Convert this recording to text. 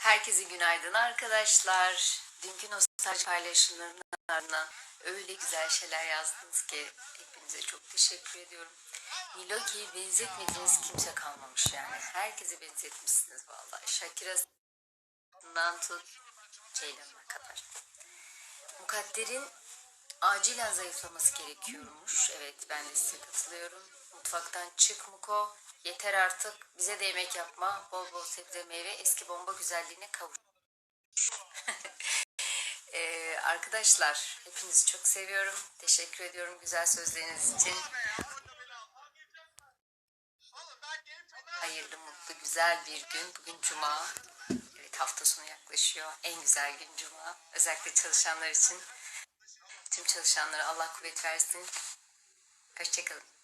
Herkese günaydın arkadaşlar. Dünkü nostalji paylaşımlarının ardından öyle güzel şeyler yazdınız ki hepinize çok teşekkür ediyorum. Niloki'yi benzetmediğiniz kimse kalmamış yani. Herkese benzetmişsiniz vallahi. Shakira'sından tut Ceylan'a kadar. Mukadder'in acilen zayıflaması gerekiyormuş. Evet ben de size katılıyorum. Mutfaktan çık Muko. Yeter artık. Bize de yemek yapma. Bol bol sebze meyve eski bomba güzelliğine kavuş. Ee, arkadaşlar hepinizi çok seviyorum. Teşekkür ediyorum güzel sözleriniz için. Hayırlı, mutlu, güzel bir gün. Bugün Cuma. Evet hafta sonu yaklaşıyor. En güzel gün Cuma. Özellikle çalışanlar için. Tüm çalışanlara Allah kuvvet versin. Hoşçakalın.